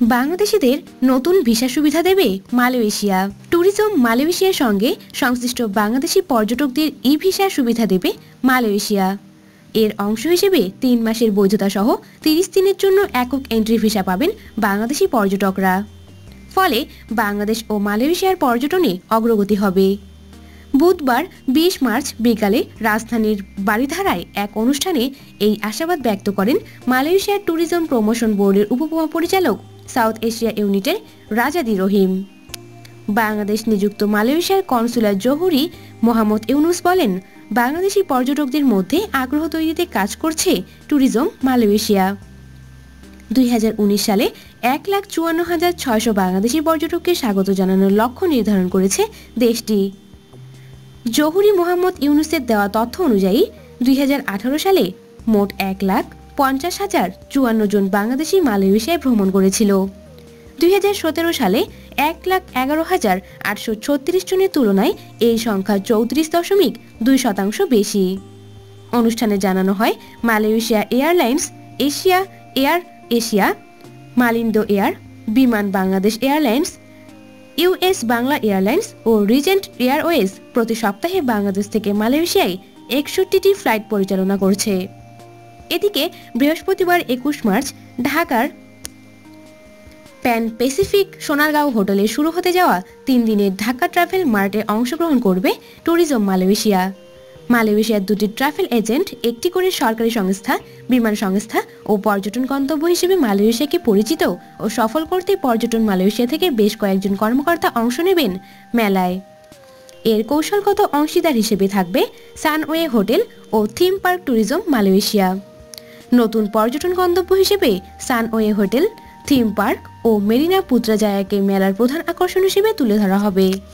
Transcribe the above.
বাংলাদেশিদের নতুন ভিসা সুবিধা দেবে মালয়েশিয়া। ট্যুরিজম মালয়েশিয়ার সঙ্গে সংশ্লিষ্ট বাংলাদেশি পর্যটকদের ই ভিসা সুবিধা দেবে মালয়েশিয়া। এর অংশ হিসেবে তিন মাসের বৈধতা সহ তিরিশ দিনের জন্য একক এন্ট্রি ভিসা পাবেন বাংলাদেশি পর্যটকরা। ফলে বাংলাদেশ ও মালয়েশিয়ার পর্যটনে অগ্রগতি হবে। বুধবার বিশ মার্চ বিকালে রাজধানীর বাড়িধারায় এক অনুষ্ঠানে এই আশাবাদ ব্যক্ত করেন মালয়েশিয়ার ট্যুরিজম প্রমোশন বোর্ডের উপপরিচালক সাউথ এশিয়া ইউনিটের রাজাদি রহিম। বাংলাদেশ নিযুক্ত মালয়েশিয়ার কনসুলার জহুরি মোহাম্মদ ইউনুস বলেন, বাংলাদেশি পর্যটকদের মধ্যে আগ্রহ তৈরিতে কাজ করছে ট্যুরিজম মালয়েশিয়া। দুই হাজার উনিশ সালে এক লাখ চুয়ান্ন হাজার ছয়শো বাংলাদেশি পর্যটককে স্বাগত জানানোর লক্ষ্য নির্ধারণ করেছে দেশটি। জহুরি মোহাম্মদ ইউনুসের দেওয়া তথ্য অনুযায়ী, দুই হাজার আঠারো সালে মোট এক লাখ পঞ্চাশ হাজার চুয়ান্ন জন বাংলাদেশি মালয়েশিয়ায় ভ্রমণ করেছিল। দুই হাজার সতেরো সালে এক লাখ এগারো হাজার আটশো ছত্রিশ জনের তুলনায় এই সংখ্যা চৌত্রিশ দশমিক দুই শতাংশ বেশি। অনুষ্ঠানে জানানো হয়, Malaysia Airlines, Asia Air, Asia, Malindo Air, Biman Bangladesh Airlines US Bangla Airlines ও রিজেন্ট এয়ারওয়েজ প্রতি সপ্তাহে বাংলাদেশ থেকে মালয়েশিয়ায় একষট্টিটি ফ্লাইট পরিচালনা করছে। এদিকে বৃহস্পতিবার একুশ মার্চ ঢাকার প্যান প্যাসিফিক সোনারগাঁও হোটেলে শুরু হতে যাওয়া তিন দিনের ঢাকা ট্রাভেল মার্টে অংশগ্রহণ করবে ট্যুরিজম মালয়েশিয়া। মালয়েশিয়ার দুটি ট্রাভেল এজেন্ট, একটি করে সরকারি সংস্থা, বিমান সংস্থা ও পর্যটন গন্তব্য হিসেবে মালয়েশিয়াকে পরিচিত ও সফল করতে পর্যটন মালয়েশিয়া থেকে বেশ কয়েকজন কর্মকর্তা অংশ নেবেন মেলায়। এর কৌশলগত অংশীদার হিসেবে থাকবে সানওয়ে হোটেল ও থিম পার্ক ট্যুরিজম মালয়েশিয়া। নতুন পর্যটন গন্তব্য হিসেবে সানওয়ে হোটেল, থিম পার্ক ও মেরিনা পুত্রাজায়াকে মেলার প্রধান আকর্ষণ হিসেবে তুলে ধরা হবে।